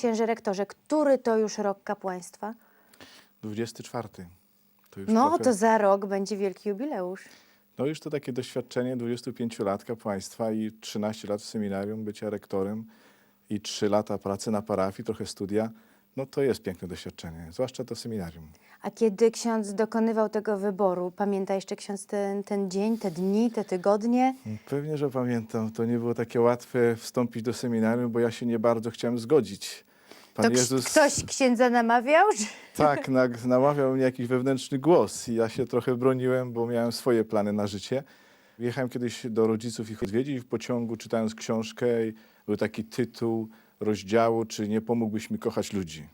księże rektorze, który to już rok kapłaństwa? 24. To już No, trochę- to za rok będzie wielki jubileusz. No już to takie doświadczenie 25 lat kapłaństwa i 13 lat w seminarium, bycia rektorem i 3 lata pracy na parafii, trochę studia. No to jest piękne doświadczenie, zwłaszcza to seminarium. A kiedy ksiądz dokonywał tego wyboru, pamięta jeszcze ksiądz ten, ten dzień, te dni, te tygodnie? Pewnie, że pamiętam, to nie było takie łatwe wstąpić do seminarium, bo ja się nie bardzo chciałem zgodzić. Pan To ks- ktoś księdza namawiał? Tak, na, namawiał mnie jakiś wewnętrzny głos i ja się trochę broniłem, bo miałem swoje plany na życie. Jechałem kiedyś do rodziców ich odwiedzić w pociągu, czytając książkę i był taki tytuł rozdziału, czy nie pomógłbyś mi kochać ludzi.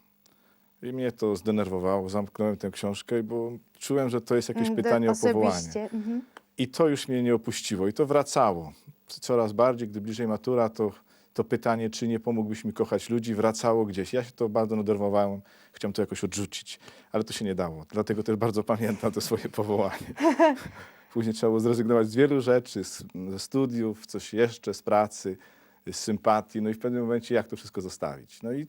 I mnie to zdenerwowało, zamknąłem tę książkę, bo czułem, że to jest jakieś Mm, pytanie do- o powołanie. osobiście, mhm. I to już mnie nie opuściło i to wracało. Coraz bardziej, gdy bliżej matura, to, to pytanie, czy nie pomógłbyś mi kochać ludzi, wracało gdzieś. Ja się to bardzo denerwowałem, chciałem to jakoś odrzucić, ale to się nie dało. Dlatego też bardzo pamiętam to swoje powołanie. Później trzeba było zrezygnować z wielu rzeczy, z, ze studiów, coś jeszcze, z pracy, z sympatii. No i w pewnym momencie jak to wszystko zostawić? No i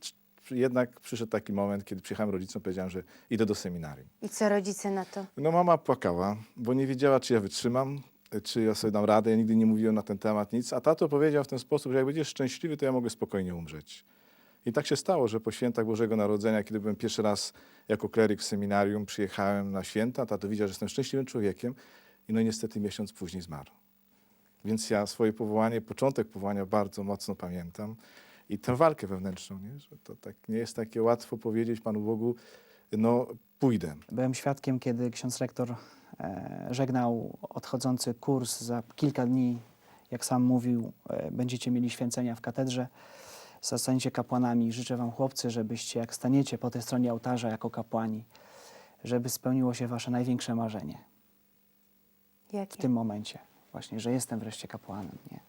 jednak przyszedł taki moment, kiedy przyjechałem rodzicom, powiedziałem, że idę do seminarium. I co rodzice na to? No mama płakała, bo nie wiedziała, czy ja wytrzymam, czy ja sobie dam radę. Ja nigdy nie mówiłem na ten temat nic. A tato powiedział w ten sposób, że jak będziesz szczęśliwy, to ja mogę spokojnie umrzeć. I tak się stało, że po świętach Bożego Narodzenia, kiedy byłem pierwszy raz jako kleryk w seminarium, przyjechałem na święta, tato widział, że jestem szczęśliwym człowiekiem i no niestety miesiąc później zmarł. Więc ja swoje powołanie, początek powołania bardzo mocno pamiętam i tę walkę wewnętrzną, nie? że to tak nie jest takie łatwo powiedzieć Panu Bogu, no pójdę. Byłem świadkiem, kiedy ksiądz rektor e, żegnał odchodzący kurs za kilka dni, jak sam mówił, e, będziecie mieli święcenia w katedrze, zostaniecie kapłanami. Życzę wam chłopcy, żebyście jak staniecie po tej stronie ołtarza jako kapłani, żeby spełniło się wasze największe marzenie w Jakie? tym momencie. Właśnie, że jestem wreszcie kapłanem. Nie?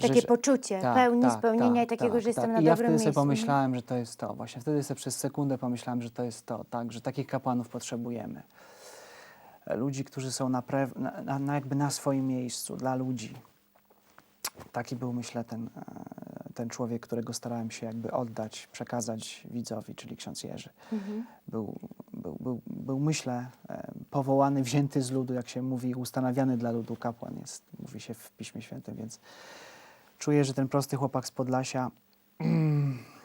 Takie Życzę- poczucie tak, pełni tak, spełnienia tak, i takiego, tak, że jestem tak. na I ja dobrym wtedy sobie pomyślałem, że to jest to. Właśnie wtedy sobie przez sekundę pomyślałem, że to jest to, tak, że takich kapłanów potrzebujemy. Ludzi, którzy są na, pre, na, na, na jakby na swoim miejscu, dla ludzi. Taki był, myślę, ten, e, ten człowiek, którego starałem się jakby oddać, przekazać widzowi, czyli ksiądz Jerzy. Mhm. Był, był, był, był myślę, e, powołany, wzięty z ludu, jak się mówi, ustanawiany dla ludu kapłan jest, mówi się w Piśmie Świętym, więc czuję, że ten prosty chłopak z Podlasia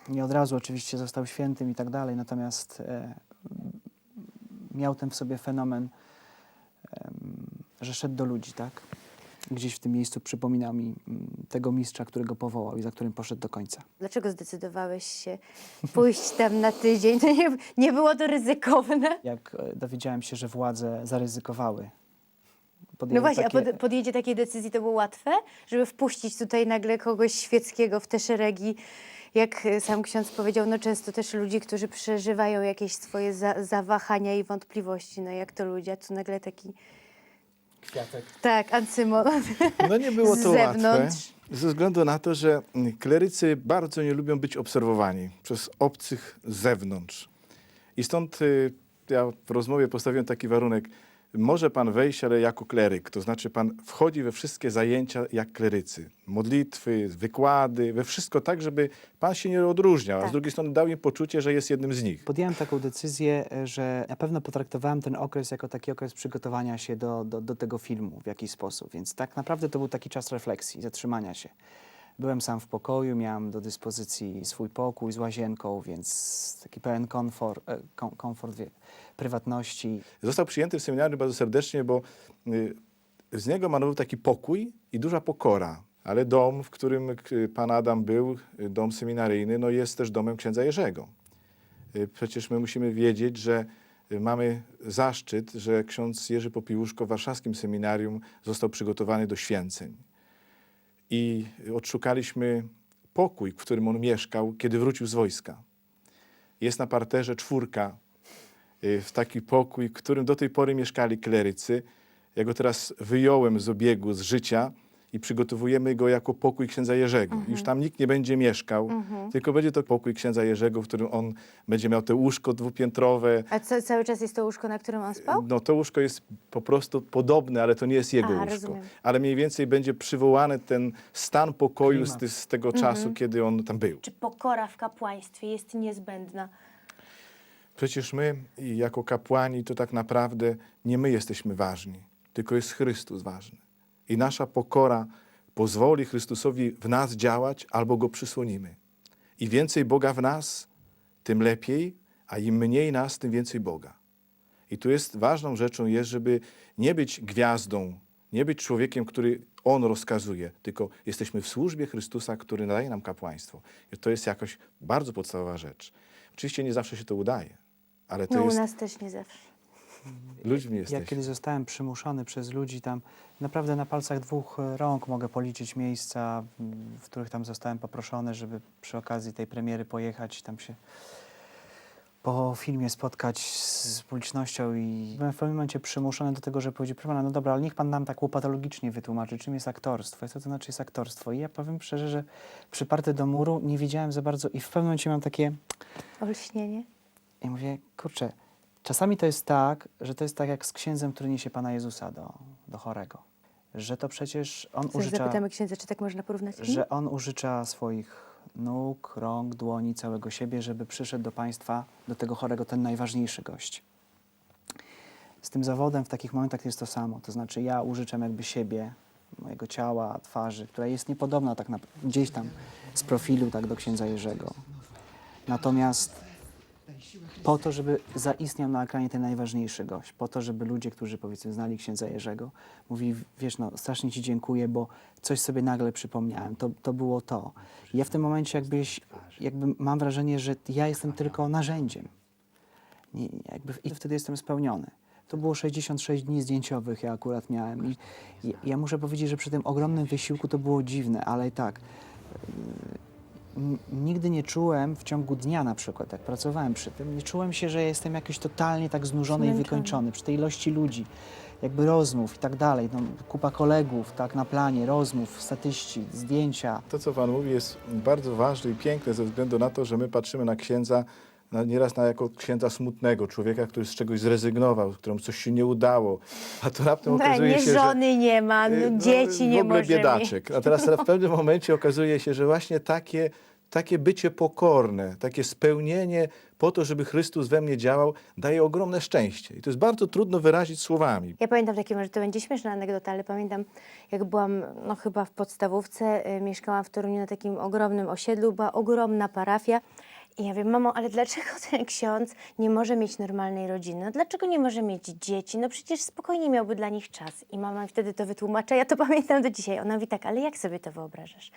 nie od razu oczywiście został świętym i tak dalej, natomiast e, miał ten w sobie fenomen, em, że szedł do ludzi, tak? Gdzieś w tym miejscu przypominał mi mm, tego mistrza, którego powołał i za którym poszedł do końca. Dlaczego zdecydowałeś się pójść tam na tydzień? To nie, nie było to ryzykowne? Jak e, dowiedziałem się, że władze zaryzykowały, No właśnie, takie, a pod, podjęcie takiej decyzji to było łatwe? Żeby wpuścić tutaj nagle kogoś świeckiego w te szeregi, jak e, sam ksiądz powiedział, no często też ludzi, którzy przeżywają jakieś swoje za, zawahania i wątpliwości, no jak to ludzie, a tu nagle taki, kwiatek. tak, ancymon. No nie było Z to łatwe, zewnątrz. ze względu na to, że klerycy bardzo nie lubią być obserwowani przez obcych z zewnątrz. I stąd y, ja w rozmowie postawiłem taki warunek, może pan wejść, ale jako kleryk, to znaczy pan wchodzi we wszystkie zajęcia jak klerycy. Modlitwy, wykłady, we wszystko tak, żeby pan się nie odróżniał, a Tak. z drugiej strony dał im poczucie, że jest jednym z nich. Podjąłem taką decyzję, że na pewno potraktowałem ten okres jako taki okres przygotowania się do, do, do tego filmu w jakiś sposób, więc tak naprawdę to był taki czas refleksji, zatrzymania się. Byłem sam w pokoju, miałem do dyspozycji swój pokój z łazienką, więc taki pełen komfort, e, kom, komfort prywatności. Został przyjęty w seminarium bardzo serdecznie, bo y, z niego manował taki pokój i duża pokora. Ale dom, w którym pan Adam był, y, dom seminaryjny, no jest też domem księdza Jerzego. Y, Przecież my musimy wiedzieć, że mamy zaszczyt, że ksiądz Jerzy Popiłuszko w warszawskim seminarium został przygotowany do święceń. I odszukaliśmy pokój, w którym on mieszkał, kiedy wrócił z wojska. Jest na parterze czwórka y, w taki pokój, w którym do tej pory mieszkali klerycy. Ja go teraz wyjąłem z obiegu, z życia i przygotowujemy go jako pokój księdza Jerzego. Już tam nikt nie będzie mieszkał, tylko będzie to pokój księdza Jerzego, w którym on będzie miał te łóżko dwupiętrowe. A co, cały czas jest to łóżko, na którym on spał? No to łóżko jest po prostu podobne, ale to nie jest jego A, łóżko. rozumiem. Ale mniej więcej będzie przywołany ten stan pokoju z, ty, z tego czasu, kiedy on tam był. Czy pokora w kapłaństwie jest niezbędna? Przecież my jako kapłani to tak naprawdę nie my jesteśmy ważni, tylko jest Chrystus ważny. I nasza pokora pozwoli Chrystusowi w nas działać albo go przysłonimy. I więcej Boga w nas, tym lepiej, a im mniej nas, tym więcej Boga. I tu jest ważną rzeczą jest, żeby nie być gwiazdą, nie być człowiekiem, który On rozkazuje, tylko jesteśmy w służbie Chrystusa, który nadaje nam kapłaństwo. I to jest jakoś bardzo podstawowa rzecz. Oczywiście nie zawsze się to udaje, ale to No u jest... nas też nie zawsze. Ludźmi Ja jesteśmy. kiedyś zostałem przymuszony przez ludzi tam, naprawdę na palcach dwóch e, rąk mogę policzyć miejsca, w których tam zostałem poproszony, żeby przy okazji tej premiery pojechać, tam się po filmie spotkać z publicznością i byłem w pewnym momencie przymuszony do tego, że powiedzieć, proszę pana, no dobra, ale niech pan nam tak łopatologicznie wytłumaczy, czym jest aktorstwo i co to znaczy jest aktorstwo. I ja powiem szczerze, że przyparty do muru nie wiedziałem za bardzo i w pewnym momencie mam takie, Olśnienie? i mówię, kurczę, czasami to jest tak, że to jest tak jak z księdzem, który niesie Pana Jezusa do, do chorego. Że to przecież on Zaraz użycza, zapytamy księdza, czy tak można porównać? że on użycza swoich nóg, rąk, dłoni, całego siebie, żeby przyszedł do Państwa, do tego chorego, ten najważniejszy gość. Z tym zawodem w takich momentach jest to samo. To znaczy ja użyczam jakby siebie, mojego ciała, twarzy, która jest niepodobna tak na, gdzieś tam z profilu tak do księdza Jerzego. Natomiast po to, żeby zaistniał na ekranie ten najważniejszy gość, po to, żeby ludzie, którzy powiedzmy znali księdza Jerzego, mówili, wiesz, no strasznie ci dziękuję, bo coś sobie nagle przypomniałem, to, to było to. I ja w tym momencie jakbyś, jakby mam wrażenie, że ja jestem tylko narzędziem. Nie, jakby I wtedy jestem spełniony. To było 66 dni zdjęciowych, ja akurat miałem. I, ja muszę powiedzieć, że przy tym ogromnym wysiłku to było dziwne, ale tak n- nigdy nie czułem w ciągu dnia na przykład, jak pracowałem przy tym, nie czułem się, że jestem jakoś totalnie tak znużony i Zmęczony. wykończony przy tej ilości ludzi, jakby rozmów i tak dalej, no, kupa kolegów, tak, na planie, rozmów, statyści, zdjęcia. To, co Pan mówi, jest bardzo ważne i piękne ze względu na to, że my patrzymy na księdza na, nieraz na jako księdza smutnego, człowieka, który z czegoś zrezygnował, któremu coś się nie udało, a to raptem No, okazuje nie się, że... żony nie ma, no, Y, no, dzieci nie w ogóle może biedaczek. A teraz w pewnym momencie okazuje się, że właśnie takie, takie bycie pokorne, takie spełnienie po to, żeby Chrystus we mnie działał, daje ogromne szczęście. I to jest bardzo trudno wyrazić słowami. Ja pamiętam takie, może to będzie śmieszna anegdota, ale pamiętam, jak byłam, no chyba w podstawówce, y, mieszkałam w Toruniu na takim ogromnym osiedlu, była ogromna parafia. I ja wiem, mamo, ale dlaczego ten ksiądz nie może mieć normalnej rodziny? No, dlaczego nie może mieć dzieci? No przecież spokojnie miałby dla nich czas. I mama mi wtedy to wytłumacza, ja to pamiętam do dzisiaj. Ona mówi tak, ale jak sobie to wyobrażasz?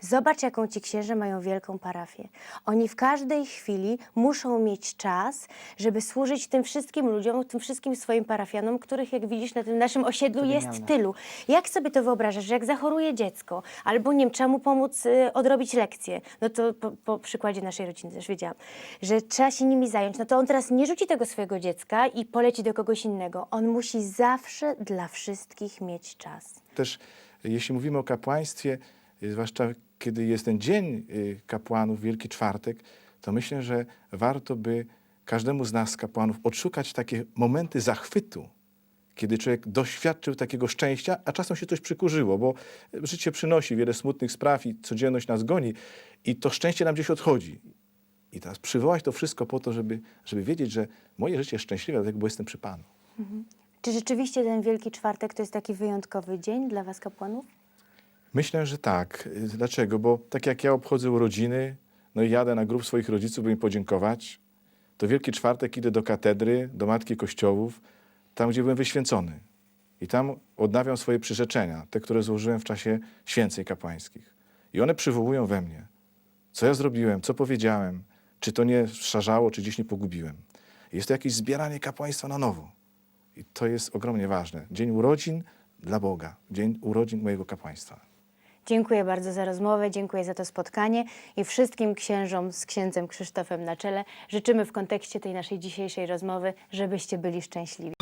Zobacz, jaką ci księże mają wielką parafię. Oni w każdej chwili muszą mieć czas, żeby służyć tym wszystkim ludziom, tym wszystkim swoim parafianom, których, jak widzisz, na tym naszym osiedlu jest tylu. Jak sobie to wyobrażasz, że jak zachoruje dziecko, albo nie wiem, trzeba mu pomóc y, odrobić lekcję, no to po, po przykładzie naszej rodziny też wiedziałam, że trzeba się nimi zająć, no to on teraz nie rzuci tego swojego dziecka i poleci do kogoś innego. On musi zawsze dla wszystkich mieć czas. Też jeśli mówimy o kapłaństwie, y, zwłaszcza kiedy jest ten dzień y, kapłanów, Wielki Czwartek, to myślę, że warto by każdemu z nas, kapłanów, odszukać takie momenty zachwytu, kiedy człowiek doświadczył takiego szczęścia, a czasem się coś przykurzyło, bo życie przynosi wiele smutnych spraw i codzienność nas goni i to szczęście nam gdzieś odchodzi. I teraz przywołać to wszystko po to, żeby, żeby wiedzieć, że moje życie jest szczęśliwe, dlatego bo jestem przy Panu. Czy rzeczywiście ten Wielki Czwartek to jest taki wyjątkowy dzień dla was, kapłanów? Myślę, że tak. Dlaczego? Bo tak jak ja obchodzę urodziny, no i jadę na grób swoich rodziców, by im podziękować, to Wielki Czwartek idę do katedry, do Matki Kościołów, tam, gdzie byłem wyświęcony. I tam odnawiam swoje przyrzeczenia, te, które złożyłem w czasie święceń kapłańskich. I one przywołują we mnie, co ja zrobiłem, co powiedziałem, czy to nie szarzało, czy gdzieś nie pogubiłem. Jest to jakieś zbieranie kapłaństwa na nowo. I to jest ogromnie ważne. Dzień urodzin dla Boga, dzień urodzin mojego kapłaństwa. Dziękuję bardzo za rozmowę, dziękuję za to spotkanie i wszystkim księżom z księdzem Krzysztofem na czele życzymy w kontekście tej naszej dzisiejszej rozmowy, żebyście byli szczęśliwi.